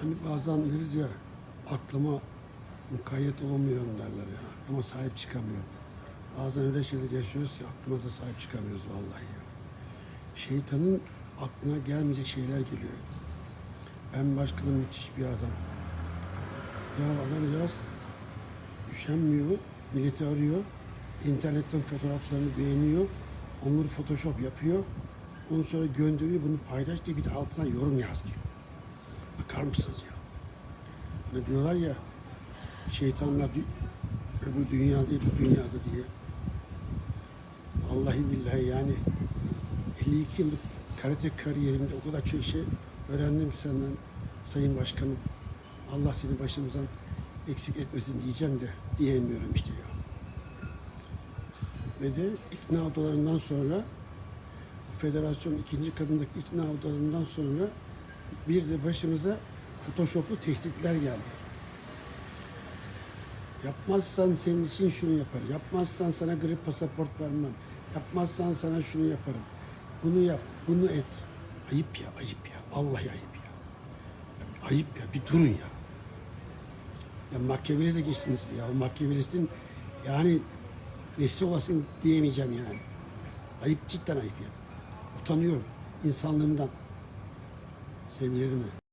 Hani bazen deriz ya aklıma mukayyet olamıyorum derler ya. Aklıma sahip çıkamıyorum. Bazen öyle şeyler yaşıyoruz ki aklımıza sahip çıkamıyoruz vallahi ya. Şeytanın aklına gelmeyecek şeyler geliyor. Ben başkanım müthiş bir adam. Ya adam yaz üşenmiyor, milleti arıyor, internetten fotoğraflarını beğeniyor, onları photoshop yapıyor, ondan sonra gönderiyor, bunu paylaş diye bir de altına yorum yaz diyor. Bakar mısınız ya? Hani diyorlar ya, şeytanlar dü- öbür dünya değil, bu dünyada diye. Vallahi billahi yani 52 yıllık karate kariyerimde o kadar çok şey öğrendim ki senden Sayın Başkanım. Allah seni başımızdan eksik etmesin diyeceğim de diyemiyorum işte ya. Ve de ikna odalarından sonra federasyon ikinci kadındaki ikna odalarından sonra bir de başımıza photoshoplu tehditler geldi. Yapmazsan senin için şunu yaparım. Yapmazsan sana gri pasaport vermem. Yapmazsan sana şunu yaparım. Bunu yap, bunu et. Ayıp ya, ayıp ya. Vallahi ayıp ya. Ayıp ya, bir durun ya. Ya Machiavelliz'e geçtiniz ya. Machiavellist'in yani nesi olasın diyemeyeceğim yani. Ayıp cidden ayıp ya. Utanıyorum insanlığımdan. Sevgilerimle.